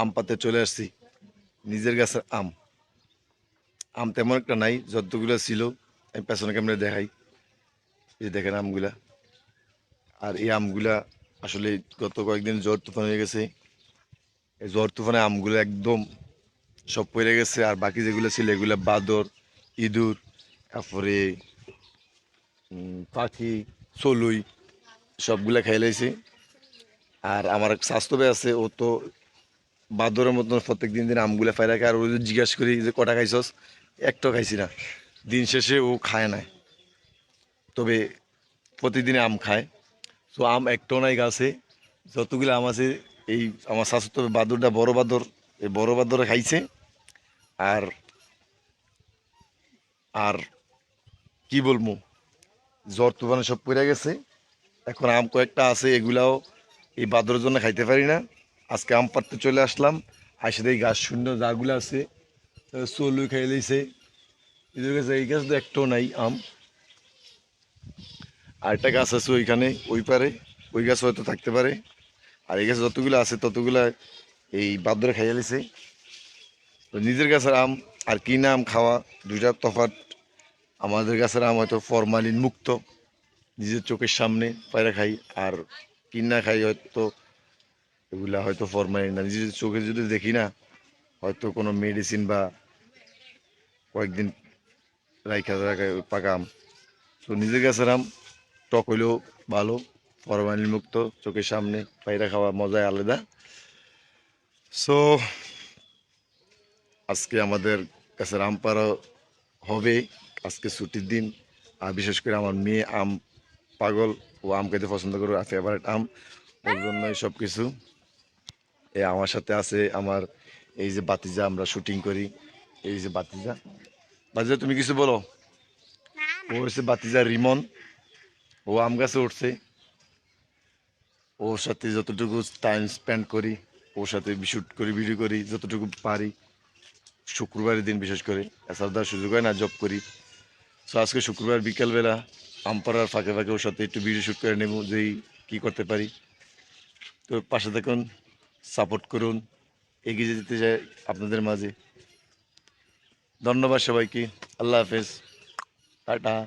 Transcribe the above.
আম পাতে চলে আসছি। নিজের গাছের আম। আম তেমন একটা নাই, যতগুলো ছিল, আমি পেছনে ক্যামেরা দেখাই। যে দেখেন আমগুলা। আর এই আমগুলা আসলে গত কয়েকদিন জ্বর তুফান হয়ে গেছে। এই জ্বর তুফানে আমগুলো একদম সব পড়ে গেছে। আর বাকি যেগুলো ছিল, এগুলো বাদর, ইঁদুর, তারপরে পাখি, চলুই, সবগুলা খাই লাইছে। আর আমার এক স্বাস্থ্য আছে, ও তো বাদরের মতন প্রত্যেক দিন দিন আমগুলা ফাই রাখে আর ও যদি জিজ্ঞাসা করি যে, কটা খাইছস? একটাও খাইছি না। দিন শেষে ও খায় না তবে প্রতিদিনে আম খায়। তো আম একটাও নাই গাছে। যতগুলো আম আছে, এই আমার শাশুর তবে বাদরটা বড় বাদর, এই বড় বাদরে খাইছে। আর আর কি বলব? জ্বর তুফানে সব পড়ে গেছে। এখন আম কয়েকটা আছে, এগুলাও এই বাদরের জন্য খাইতে পারি না। আজকে আম পাড়তে চলে আসলাম। আসে এই গাছ শূন্য যাগুলো আছে চলু খাই লইছে। এদের কাছে এই গাছ তো একটাও নাই আম। আর একটা গাছ আছে ওইখানে, ওই পারে, ওই গাছ হয়তো থাকতে পারে। আর এই গাছ যতগুলো আছে, ততগুলা এই বাদরে খাইয়া লিছে তো নিজের গাছের আম আর কিনা আম খাওয়া দুইটা তফাৎ। আমাদের গাছের আম হয়তো ফরমালিন মুক্ত। নিজের চোখের সামনে পায়রা খাই আর কিনা খাই হয়তো এগুলা হয়তো ফরমালিন না। নিজের চোখে যদি দেখি না, হয়তো কোনো মেডিসিন বা কয়েকদিন রাইখা রাখা পাকা আম তো নিজের গাছের আম টক হইলেও ভালো ফরমালিন মুক্ত, চোখের সামনে পায়রা খাওয়া মজাই আলাদা। সো আজকে আমাদের কাছে আম পাড়া হবে, আজকে ছুটির দিন। আর বিশেষ করে আমার মেয়ে আম পাগল, ও আম খেতে পছন্দ করে ফেভারিট আম। ওর জন্যই সব কিছু এ আমার সাথে আছে আমার এই যে বাতিজা আমরা শুটিং করি। এই যে বাতিজা। বাতিজা তুমি কিছু বলো? ও হচ্ছে বাতিজা রিমন। ও আম গাছে উঠছে। ওর সাথে যতটুকু টাইম স্পেন্ড করি ওর সাথে শুট করি ভিডিও করি যতটুকু পারি। শুক্রবারের দিন বিশেষ করে এছাড়া তার সুযোগ হয় না জব করি। সো আজকে শুক্রবার বিকেলবেলা আমপাড়ার ফাঁকে ফাঁকে ওর সাথে একটু ভিডিও শ্যুট করে নেব যেই কী করতে পারি। তো পাশে দেখুন সাপোর্ট করুন এগিয়ে যেতে চাই আপনাদের মাঝে। ধন্যবাদ সবাইকে। আল্লাহ হাফেজ। টাটা।